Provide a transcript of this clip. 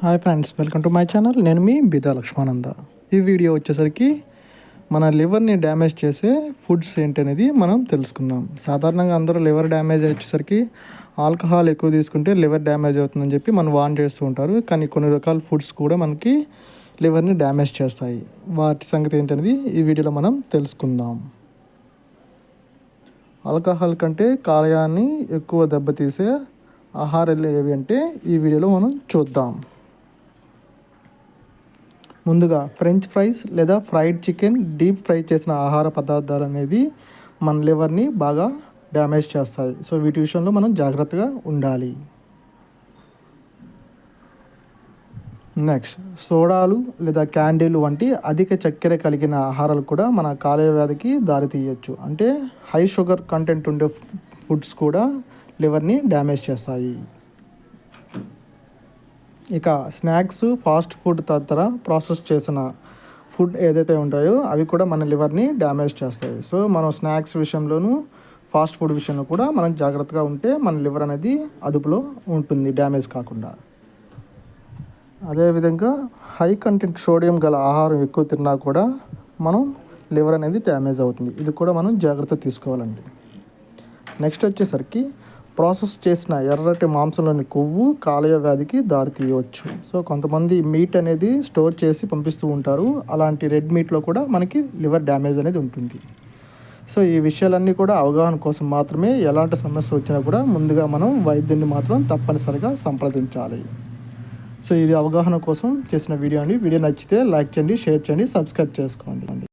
Hi friends welcome to my channel నేను మీ బిదా లక్ష్మానంద. ఈ వీడియో వచ్చేసరికి మన లివర్ని డ్యామేజ్ చేసే ఫుడ్స్ ఏంటనేది మనం తెలుసుకుందాం. సాధారణంగా అందరూ లివర్ డ్యామేజ్ వచ్చేసరికి ఆల్కహాల్ ఎక్కువ తీసుకుంటే లివర్ డ్యామేజ్ అవుతుందని చెప్పి మనం వార్న్ చేస్తూ ఉంటారు. కానీ కొన్ని రకాల ఫుడ్స్ కూడా మనకి లివర్ని డ్యామేజ్ చేస్తాయి. వాటి సంగతి ఏంటనేది ఈ వీడియోలో మనం తెలుసుకుందాం. ఆల్కహాల్ కంటే కాలయాన్ని ఎక్కువ దెబ్బతీసే ఆహారాలు ఏవి అంటే ఈ వీడియోలో మనం చూద్దాం. ముందుగా ఫ్రెంచ్ ఫ్రైస్ లేదా ఫ్రైడ్ చికెన్ డీప్ ఫ్రై చేసిన ఆహార పదార్థాలు అనేది మన లివర్ని బాగా డ్యామేజ్ చేస్తాయి. సో వీటి విషయంలో మనం జాగ్రత్తగా ఉండాలి. నెక్స్ట్ సోడాలు లేదా క్యాండీలు వంటి అధిక చక్కెర కలిగిన ఆహారాలు కూడా మన కాలేయ వ్యాధికి దారితీయచ్చు. అంటే హై షుగర్ కంటెంట్ ఉండే ఫుడ్స్ కూడా లివర్ని డ్యామేజ్ చేస్తాయి. ఇక స్నాక్స్ ఫాస్ట్ ఫుడ్ తదితర ప్రాసెస్ చేసిన ఫుడ్ ఏదైతే ఉంటాయో అవి కూడా మన లివర్ని డ్యామేజ్ చేస్తాయి. సో మనం స్నాక్స్ విషయంలోనూ ఫాస్ట్ ఫుడ్ విషయంలో కూడా మనం జాగ్రత్తగా ఉంటే మన లివర్ అనేది అదుపులో ఉంటుంది డ్యామేజ్ కాకుండా. అదేవిధంగా హై కంటెంట్ సోడియం గల ఆహారం ఎక్కువ తిన్నా కూడా మనం లివర్ అనేది డ్యామేజ్ అవుతుంది. ఇది కూడా మనం జాగ్రత్త తీసుకోవాలండి. నెక్స్ట్ వచ్చేసరికి ప్రాసెస్ చేసిన ఎర్రటి మాంసంలోని కొవ్వు కాలేయ వ్యాధికి దారితీయవచ్చు సో కొంతమంది మీట్ అనేది స్టోర్ చేసి పంపిస్తూ ఉంటారు. అలాంటి రెడ్ మీట్లో కూడా మనకి లివర్ డ్యామేజ్ అనేది ఉంటుంది. సో ఈ విషయాలన్నీ కూడా అవగాహన కోసం మాత్రమే ఎలాంటి సమస్య వచ్చినా కూడా ముందుగా మనం వైద్యుని మాత్రం తప్పనిసరిగా సంప్రదించాలి. సో ఇది అవగాహన కోసం చేసిన వీడియో అండి. వీడియో నచ్చితే లైక్ చేయండి షేర్ చేయండి సబ్స్క్రైబ్ చేసుకోండి.